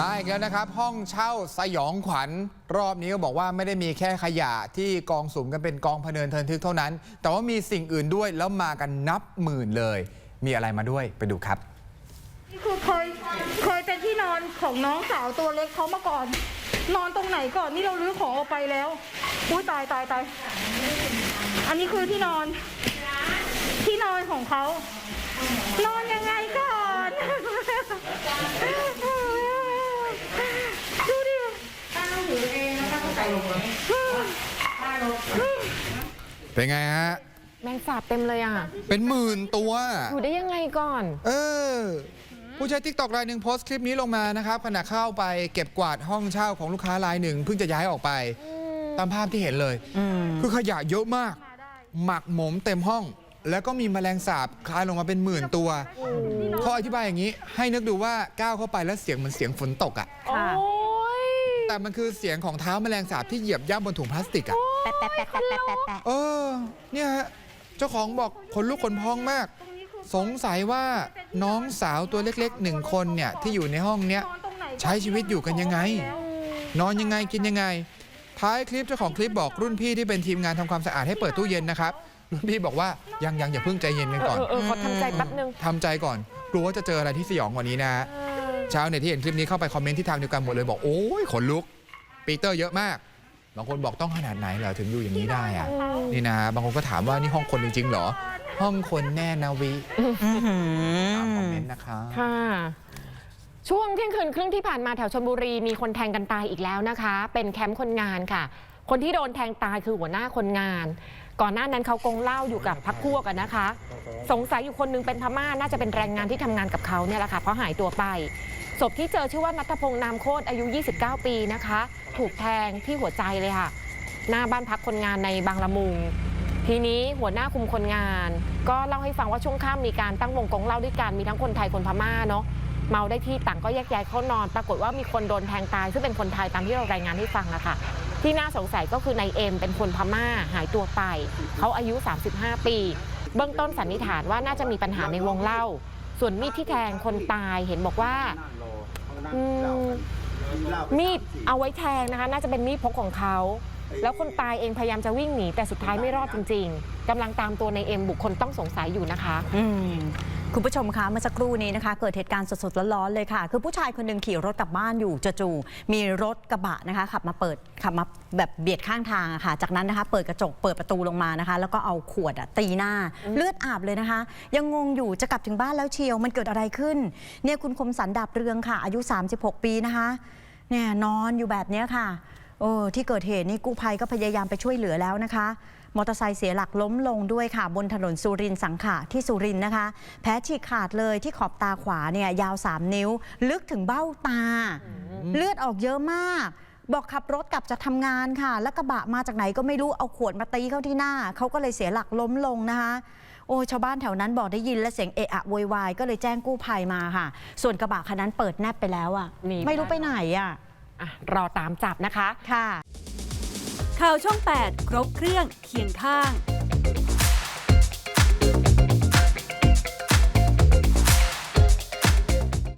มาอีกแล้วนะครับ ห้องเช่าสยองขวัญ รอบนี้ก็บอกว่าไม่ได้มีแค่ขยะที่กองสุมกันเป็นกองพเนินเทินทึกเท่านั้น แต่ว่ามีสิ่งอื่นด้วยแล้วมากันนับหมื่นเลย มีอะไรมาด้วยไปดูครับนี่คือเคยเคยเป็นที่นอนของน้องสาวตัวเล็กเขามาก่อน นอนตรงไหนก่อนนี่เราลื้อของออกไปแล้วอุ้ยตายตายตายอันนี้คือที่นอน ที่นอนของเขานอนยังไงก่อน ดูดิ เป็นไงฮะ แมงสาบเต็มเลยอะ เป็นหมื่นตัว อยู่ได้ยังไงก่อน เออ ผู้ใช้ทิกตอกรายหนึ่งโพสต์คลิปนี้ลงมานะครับขณะเข้าไปเก็บกวาดห้องเช่าของลูกค้ารายหนึ่งเพิ่งจะย้ายออกไป ตามภาพที่เห็นเลย คือขยะเยอะมาก หมักหมมเต็มห้อง แล้วก็มีแมลงสาบคลานลงมาเป็นหมื่นตัวเขาอธิบายอย่างนี้ ให้นึกดูว่าก้าวเข้าไปแล้วเสียงเหมือนเสียงฝนตกอะ่ะ โอ้ย แต่มันคือเสียงของเท้าแมลงสาบที่เหยียบย่ำบนถุงพลาสติกอะ่ะ แปะแปะแปะแปะแปะแปะแปะเออ เนี่ยฮะ เจ้าของบอกขนลุกขนพองมาก สงสัยว่าน้องสาวตัวเล็กๆหนึ่งคนเนี่ยที่อยู่ในห้องเนี้ย ใช้ชีวิตอยู่กันยังไง นอนยังไงกินยังไง ท้ายคลิปเจ้าของคลิปบอกรุ่นพี่ที่เป็นทีมงานทำความสะอาดให้เปิดตู้เย็นนะครับ รุ่นพี่บอกว่ายังยังอย่าเพิ่งใจเย็นกันก่อนเออเออขอทำใจแป๊บนึง ทำใจก่อน กลัวว่าจะเจออะไรที่สยองกว่านี้นะฮะ ชาวเน็ตที่เห็นคลิปนี้เข้าไปคอมเมนต์ที่ทางเดียวกันหมดเลยบอกโอ้ยขนลุกปีเตอร์เยอะมากบางคนบอกต้องขนาดไหนเหรอถึงอยู่อย่างนี้ได้อะนี่นะบางคนก็ถามว่านี่ห้องคนจริงๆเหรอ ห้องคนแน่นาวิตามคอมเมนต์นะคะ ค่ะ ช่วงเที่ยงคืนครึ่งที่ผ่านมาแถวชลบุรีมีคนแทงกันตายอีกแล้วนะคะ เป็นแคมป์คนงานค่ะ คนที่โดนแทงตายคือหัวหน้าคนงาน ก่อนหน้านั้นเขากงเหล้าอยู่กับพักพวกกันนะคะ สงสัยอยู่คนหนึงเป็นพม่าน่าจะเป็นแรงงานที่ทำงานกับเขาเนี่ยแหละค่ะเพราะหายตัวไป ศพที่เจอชื่อว่านัทพงษ์นามโคตรอายุ 29 ปีนะคะ ถูกแทงที่หัวใจเลยค่ะ หน้าบ้านพักคนงานในบางละมุง ทีนี้หัวหน้าคุมคนงาน ก็เล่าให้ฟังว่าช่วงค่ำมีการตั้งวงกงเล้าด้วยกันมีทั้งคนไทยคนพม่าเนาะเมาได้ที่ต่างก็แยกย้ายเข้านอน ปรากฏว่ามีคนโดนแทงตาย ซึ่งเป็นคนไทยตามที่เรารายงานให้ฟังอะค่ะ ที่น่าสงสัยก็คือนายเอ็มเป็นคนพม่าหายตัวไป เขาอายุ 35 ปี เบื้องต้นสันนิษฐานว่าน่าจะมีปัญหาในวงเล่า ส่วนมีดที่แทงคนตายเห็นบอกว่ามีดเอาไว้แทงนะคะ น่าจะเป็นมีดพกของเขา แล้วคนตายเองพยายามจะวิ่งหนีแต่สุดท้ายไม่รอดจริง ๆกำลังตามตัวในเอ็มบุคคลต้องสงสัยอยู่นะคะอืม คุณผู้ชมคะเมื่อสักครู่นี้นะคะ เกิดเหตุการณ์สดๆร้อนๆเลยค่ะ คือผู้ชายคนหนึ่งขี่รถกลับบ้านอยู่จู่ๆมีรถกระบะนะคะ ขับมาเปิดขับมาแบบเบียดข้างทางอะค่ะ จากนั้นนะคะ เปิดกระจกเปิดประตูลงมานะคะ แล้วก็เอาขวดอะตีหน้าเลือดอาบเลยนะคะ ยังงงอยู่จะกลับถึงบ้านแล้วเชียวมันเกิดอะไรขึ้น เนี่ยคุณคมสันดาบเรืองค่ะ อายุ 36 ปีนะคะ เนี่ยนอนอยู่แบบเนี้ยค่ะ โอ้ที่เกิดเหตุนี่กู้ภัยก็พยายามไปช่วยเหลือแล้วนะคะ มอเตอร์ไซค์เสียหลักล้มลงด้วยค่ะ บนถนนสุรินทร์สังขะที่สุรินทร์นะคะ แผลฉีกขาดเลยที่ขอบตาขวาเนี่ยยาว 3 นิ้ว ลึกถึงเบ้าตา เลือดออกเยอะมาก บอกขับรถกลับจะทำงานค่ะ แล้วกระบะมาจากไหนก็ไม่รู้เอาขวดมาตีเข้าที่หน้า เขาก็เลยเสียหลักล้มลงนะคะโอ้ยชาวบ้านแถวนั้นบอกได้ยินและเสียงเอะอะโวยวายก็เลยแจ้งกู้ภัยมาค่ะ ส่วนกระบะคันนั้นเปิดแนบไปแล้วอะหนีไปไม่รู้ไปไหนอะ อะรอตามจับนะคะ ค่ะ ข่าวช่อง 8 ครบเครื่องเคียงข้าง